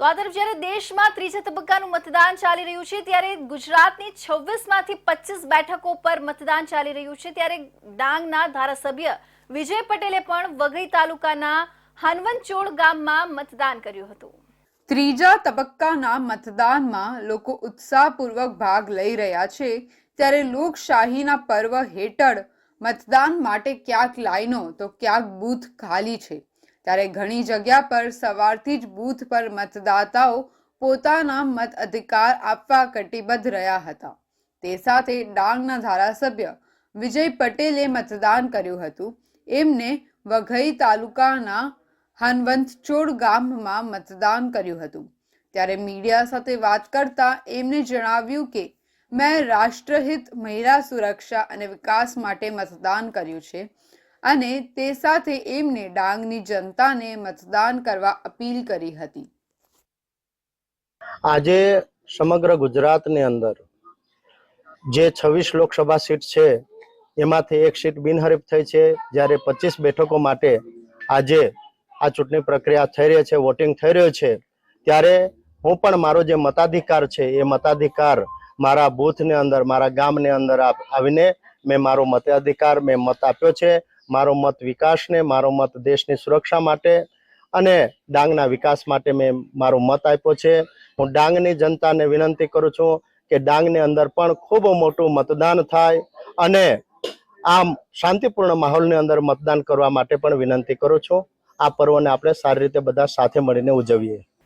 તો આ તરફ જ્યારે દેશમાં ત્રીજા તબક્કાનું મતદાન ચાલી રહ્યું છે, ત્યારે ગુજરાતની છવ્વીસમાંથી પચીસ બેઠકો પર મતદાન ચાલી રહ્યું છે, ત્યારે ડાંગના ધારાસભ્ય વિજય પટેલે પણ વઘઈ તાલુકાના હાનવનચોળ ગામમાં મતદાન કર્યું હતું. ત્રીજા તબક્કાના મતદાનમાં લોકો ઉત્સાહપૂર્વક ભાગ લઈ રહ્યા છે, ત્યારે લોકશાહીના પર્વ હેઠળ મતદાન માટે ક્યાંક લાઈનો, તો ક્યાંક બૂથ ખાલી છે. ત્યારે ઘણી જગ્યા પર સવારથી જ બૂથ પર મતદાતાઓ પોતાના મત અધિકાર આપવા કટિબદ્ધ રહ્યા હતા. તે સાથે ડાંગના ધારાસભ્ય વિજય પટેલે મતદાન કર્યું હતું. એમને વઘઈ તાલુકાના હનવંતચોડ ગામમાં મતદાન કર્યું હતું. ત્યારે મીડિયા સાથે વાત કરતા એમને જણાવ્યું કે, મેં રાષ્ટ્રહિત મહિલા સુરક્ષા અને વિકાસ માટે મતદાન કર્યું છે. અને તે સાથે એમને ડાંગની જનતાને મતદાન કરવા અપીલ કરી હતી. આજે સમગ્ર ગુજરાતની અંદર જે છવ્વીસ લોકસભા સીટ છે, એમાંથી એક સીટ બિનહરીફ થઈ છે, જ્યારે પચીસ બેઠકો માટે આજે આ ચૂંટણી પ્રક્રિયા થઈ રહી છે, વોટિંગ થઈ રહ્યું છે, ત્યારે હું પણ મારો જે મતાધિકાર છે, એ મતાધિકાર મારા બૂથની અંદર, મારા ગામની અંદર આવીને મેં મારો મતાધિકાર, મેં મત આપ્યો છે મારો મત વિકાસને, મારો મત દેશની સુરક્ષા માટે અને ડાંગના વિકાસ માટે મેં મારો મત આપ્યો છે. હું ડાંગની જનતાને વિનંતી કરું છું કે ડાંગની અંદર પણ ખૂબ મોટું મતદાન થાય અને આમ શાંતિપૂર્ણ માહોલની અંદર મતદાન કરવા માટે પણ વિનંતી કરું છું. આ પર્વને આપણે સારી રીતે બધા સાથે મળીને ઉજવીએ.